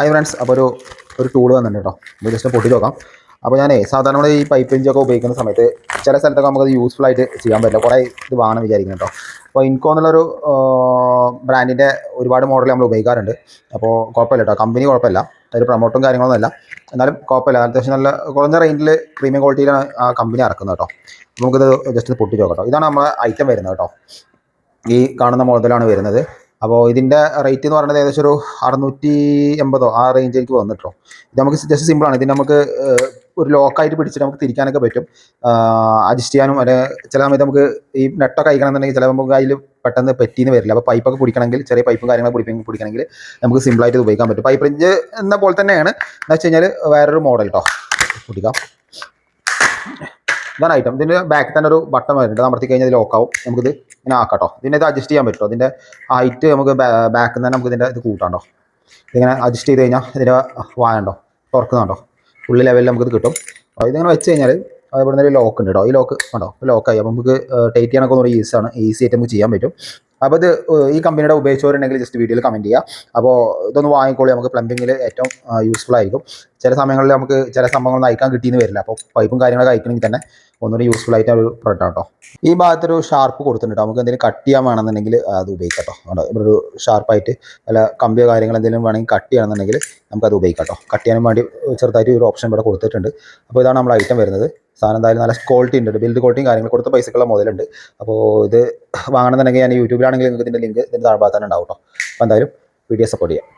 Hi friends അപ്പോൾ ഒരു ഒരു ടൂൾ വന്നിട്ടുണ്ട് കേട്ടോ. ജസ്റ്റ് പൊട്ടി നോക്കാം. അപ്പോൾ ഞാൻ സാധാരണ ഈ പൈപ്പ് ഇഞ്ചൊക്കെ ഉപയോഗിക്കുന്ന സമയത്ത് ചില സ്ഥലത്തൊക്കെ നമുക്കത് യൂസ്ഫുൾ ആയിട്ട് ചെയ്യാൻ പറ്റില്ല. കുറേ ഇത് വാങ്ങണം വിചാരിക്കുന്നു കേട്ടോ. അപ്പോൾ ഇൻകോ എന്നുള്ളൊരു ബ്രാൻഡിന്റെ ഒരുപാട് മോഡൽ നമ്മൾ ഉപയോഗിക്കാറുണ്ട്. അപ്പോൾ കുഴപ്പമില്ല കേട്ടോ. കമ്പനി കുഴപ്പമില്ല. അതിൽ പ്രൊമോട്ടും കാര്യങ്ങളൊന്നും അല്ല എന്നാലും കുഴപ്പമില്ല. അത്യാവശ്യം നല്ല കുറഞ്ഞ റേഞ്ചിൽ പ്രീമിയം ക്വാളിറ്റിയിലാണ് ആ കമ്പനി ഇറക്കുന്നത് കേട്ടോ. നമുക്കിത് ജസ്റ്റ് പൊട്ടി നോക്കാം കേട്ടോ. ഇതാണ് നമ്മുടെ ഐറ്റം വരുന്നത് കേട്ടോ. ഈ കാണുന്ന മോഡലാണ് വരുന്നത്. അപ്പോൾ ഇതിന്റെ റേറ്റ് എന്ന് പറയുന്നത് ഏകദേശം ഒരു അറുന്നൂറ്റി എൺപതോ ആ റേഞ്ച് എനിക്ക് വന്നിട്ടോ. ഇത് നമുക്ക് ജസ്റ്റ് സിമ്പിളാണ് ഇതിന് നമുക്ക് ഒരു ലോക്കായിട്ട് പിടിച്ചിട്ട് നമുക്ക് തിരിക്കാനൊക്കെ പറ്റും. അഡ്ജസ്റ്റ് ചെയ്യാനും അല്ലെ ചില സമയത്ത് നമുക്ക് ഈ നെട്ടൊക്കെ അയക്കണമെന്നുണ്ടെങ്കിൽ ചില നമുക്ക് അതിൽ പെട്ടെന്ന് പറ്റിയെന്ന് വരില്ല. അപ്പോൾ പൈപ്പൊക്കെ പിടിക്കണമെങ്കിൽ ചെറിയ പൈപ്പും കാര്യങ്ങളൊക്കെ പിടിപ്പിക്കും പിടിക്കണമെങ്കിൽ നമുക്ക് സിമ്പിളായിട്ട് ഉപയോഗിക്കാൻ പറ്റും. പൈപ്പ് റേഞ്ച് എന്ന പോലെ തന്നെയാണ്. എന്ന് വെച്ച് കഴിഞ്ഞാൽ വേറൊരു മോഡൽ കേട്ടോ പിടിക്കാം. ഇതാണ് ഐറ്റം ഇതിന്റെ ബാക്കിൽ തന്നെ ഒരു ബട്ടൺ വരുന്നുണ്ട്. അമർത്തി കഴിഞ്ഞാൽ ഇത് ലോക്കാവും നമുക്കിത് ഇങ്ങനെ ആക്കാം കേട്ടോ ഇതിനെ ഇത് അഡ്ജസ്റ്റ് ചെയ്യാൻ പറ്റുമോ ഇതിന്റെ ഹൈറ്റ് നമുക്ക് ബാക്കിൽ തന്നെ നമുക്ക് ഇതിന്റെ ഇത് കൂട്ടാണ്ടോ ഇതിങ്ങനെ അഡ്ജസ്റ്റ് ചെയ്ത് കഴിഞ്ഞാൽ ഇതിന്റെ വായണ്ടോ തുറക്കുന്നുണ്ടോ ഫുള്ള് ലെവലിൽ നമുക്കിത് കിട്ടും. അപ്പോൾ ഇതിങ്ങനെ വെച്ച് കഴിഞ്ഞാൽ ഇവിടെ നിന്ന് ഒരു ലോക്ക് ഉണ്ട് കേട്ടോ ഈ ലോക്ക് ഉണ്ടോ ലോക്കായി അപ്പോൾ നമുക്ക് ടൈറ്റ് ചെയ്യാനൊക്കെ ഒന്നുകൂടി ഈസിയാണ് ഈസി ആയിട്ട് നമുക്ക് ചെയ്യാൻ പറ്റും. അപ്പോൾ ഇത് ഈ കമ്പനിയുടെ ഉപയോഗിച്ചവരുണ്ടെങ്കിൽ ജസ്റ്റ് വീഡിയോയിൽ കമന്റ് ചെയ്യുക അപ്പോൾ ഇതൊന്ന് വാങ്ങിക്കോളി നമുക്ക് പ്ലംബിങ്ങിൽ ഏറ്റവും യൂസ്ഫുൾ ആയിരിക്കും. ചില സമയങ്ങളിൽ നമുക്ക് ചില സംഭവങ്ങളൊന്നും അയക്കാൻ കിട്ടിയെന്ന് വരില്ല. അപ്പോൾ പൈപ്പും കാര്യങ്ങളൊക്കെ അയക്കണമെങ്കിൽ തന്നെ ഒന്നുകൂടി യൂസ്ഫുൾ ആയിട്ട് ഒരു പ്രൊഡക്റ്റ് കേട്ടോ ഈ ഭാഗത്തൊരു ഷാർപ്പ് കൊടുത്തിട്ടുണ്ട് കേട്ടോ. നമുക്ക് എന്തെങ്കിലും കട്ട് ചെയ്യാൻ വേണമെന്നുണ്ടെങ്കിൽ അത് ഉപയോഗിക്കാം കേട്ടോ ഇവിടെ ഒരു ഷാർപ്പായിട്ട് അല്ല കമ്പിയോ കാര്യങ്ങൾ എന്തെങ്കിലും വേണമെങ്കിൽ കട്ട് ചെയ്യണമെന്നുണ്ടെങ്കിൽ നമുക്കത് ഉപയോഗിക്കാം കേട്ടോ കട്ട് ചെയ്യാനും വേണ്ടി ചെറുതായിട്ട് ഒരു ഓപ്ഷൻ ഇവിടെ കൊടുത്തിട്ടുണ്ട്. അപ്പോൾ ഇതാണ് നമ്മൾ ഐറ്റം വരുന്നത്. സാധനം എന്തായാലും നല്ല ക്വാളിറ്റി ഉണ്ട്. ബിൽഡ് ക്വാളിറ്റിയും കാര്യങ്ങൾ കൊടുത്ത പൈസക്കുള്ള മുതലുണ്ട് അപ്പോൾ ഇത് വാങ്ങണമെന്നുണ്ടെങ്കിൽ ഞാൻ യൂട്യൂബിലാണെങ്കിൽ നിങ്ങൾക്ക് ഇതിന്റെ ലിങ്ക് ഇതിന്റെ താഴ്ഭാഗത്ത് തന്നെ ഉണ്ടാവും കേട്ടോ അപ്പോൾ എന്തായാലും വീഡിയോ സപ്പോർട്ട് ചെയ്യാം.